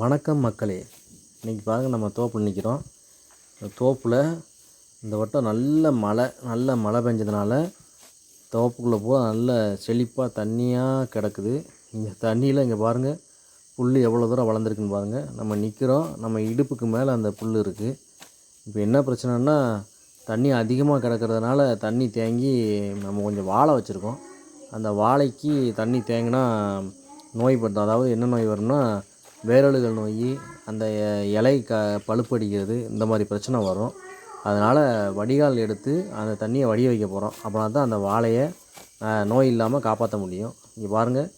வணக்கம் மக்களே. இன்றைக்கி பாருங்கள் நம்ம தோப்பில் நிற்கிறோம் இந்த தோப்பில் இந்த வட்டம் நல்ல மழை நல்ல மழை பெஞ்சதுனால தோப்புக்குள்ளே போக நல்ல செழிப்பாக தண்ணியாக கிடக்குது. இங்கே தண்ணியில் இங்கே பாருங்கள் புல் எவ்வளோ தூரம் வளர்ந்துருக்குன்னு பாருங்கள் நம்ம நிற்கிறோம் நம்ம இடுப்புக்கு மேலே அந்த புல் இருக்குது இப்போ என்ன பிரச்சனைன்னா தண்ணி அதிகமாக கிடக்கிறதுனால தண்ணி தேங்கி நம்ம கொஞ்சம் வாழை வச்சுருக்கோம். அந்த வாழைக்கு தண்ணி தேங்கினா நோய் படுத்தும் அதாவது என்ன நோய் வரும்னா வேரழுகல் நோய் அந்த இலை க பழுப்படிக்கிறது இந்த மாதிரி பிரச்சனை வரும். அதனால் வடிகால் எடுத்து அந்த தண்ணியை வடிய வைக்க போகிறோம் அப்படின்னா தான் அந்த வாழையை நோய் இல்லாமல் காப்பாற்ற முடியும். இங்கே பாருங்கள்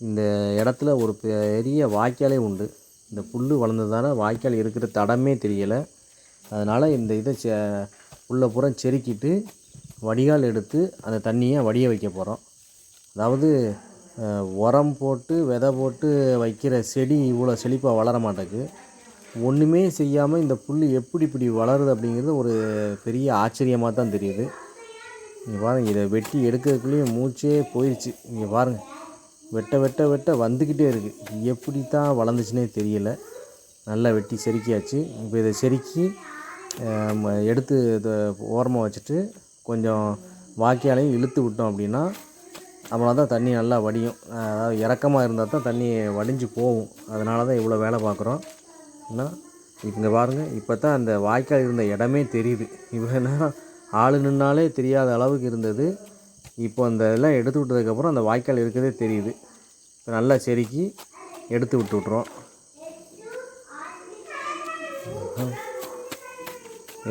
இந்த இடத்துல ஒரு பெரிய வாய்க்காலே உண்டு. இந்த புல் வளர்ந்ததால வாய்க்கால் இருக்கிற தடமே தெரியலை. அதனால் இந்த இதை செ உள்ள புறம் செருக்கிட்டு வடிகால் எடுத்து அந்த தண்ணியை வடிய வைக்க போகிறோம் அதாவது உரம் போட்டு விதை போட்டு வைக்கிற செடி இவ்வளோ செழிப்பாக வளர மாட்டேங்குது. ஒன்றுமே செய்யாமல் இந்த புல் எப்படி இப்படி வளருது அப்படிங்கிறது ஒரு பெரிய ஆச்சரியமாக தான் தெரியுது. இங்கே பாருங்கள் இதை வெட்டி எடுக்கிறதுக்குள்ளேயும் மூச்சே போயிடுச்சு இங்கே பாருங்கள் வெட்ட வெட்ட வெட்ட வந்துக்கிட்டே இருக்குது எப்படி தான் வளர்ந்துச்சுனே தெரியல. நல்லா வெட்டி செருக்கியாச்சு. இப்போ இதை செருக்கி எடுத்து இதை ஓரமாக வச்சுட்டு கொஞ்சம் வாக்கியாலையும் இழுத்து விட்டோம் அப்படின்னா அப்படின்னா தான் தண்ணி நல்லா வடியும். அதாவது இறக்கமாக இருந்தால் தான் தண்ணி வடிஞ்சு போகும். அதனால தான் இவ்வளோ வேலை பார்க்குறோம். என்ன? இங்கே பாருங்கள் இப்போ தான் அந்த வாய்க்கால் இருந்த இடமே தெரியுது. இவ்வளோ நேரம் ஆள் நின்னாலே தெரியாத அளவுக்கு இருந்தது. இப்போ அந்த இதெல்லாம் எடுத்து விட்டதுக்கப்புறம் அந்த வாய்க்கால் இருக்கிறதே தெரியுது. இப்போ நல்லா செருக்கி எடுத்து விட்டு விட்றோம்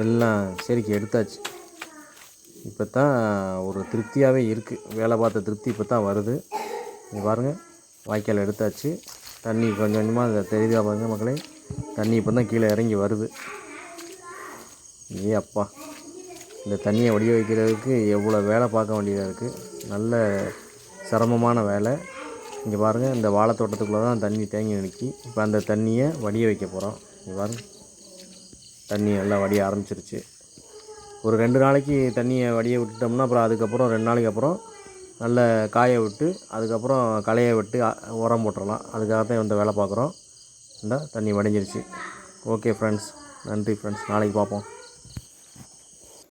எல்லாம் செருக்கி எடுத்தாச்சு. இப்போ தான் ஒரு திருப்தியாகவே இருக்குது வேலை பார்த்த திருப்தி இப்போ தான் வருது. இங்கே பாருங்கள் வாய்க்கால் எடுத்தாச்சு. தண்ணி கொஞ்சம் கொஞ்சமாக அதை தெரியுதா பாருங்கள் மக்களே. தண்ணி இப்போ தான் கீழே இறங்கி வருது. ஏ அப்பா இந்த தண்ணியை வடிய வைக்கிறதுக்கு எவ்வளோ வேலை பார்க்க வேண்டியதாக இருக்குது நல்ல சிரமமான வேலை. இங்கே பாருங்கள் இந்த வாழைத்தோட்டத்துக்குள்ளே தான் தண்ணி தேங்கி நிற்கி இப்போ அந்த தண்ணியை வடிய வைக்க போகிறோம் இங்கே பாருங்கள் தண்ணி நல்லா வடிய ஆரம்பிச்சிருச்சு. ஒரு ரெண்டு நாளைக்கு தண்ணியை வடிய விட்டுட்டோம்னா அப்புறம் அதுக்கப்புறம் ரெண்டு நாளைக்கு அப்புறம் நல்ல காய விட்டு அதுக்கப்புறம் களையை விட்டு உரம் போட்டுடலாம் அதுக்காக தான் இந்த வேலை பார்க்குறோம். இந்த தண்ணி வடிஞ்சிருச்சு. ஓகே ஃப்ரெண்ட்ஸ் நன்றி ஃப்ரெண்ட்ஸ் நாளைக்கு பார்ப்போம்.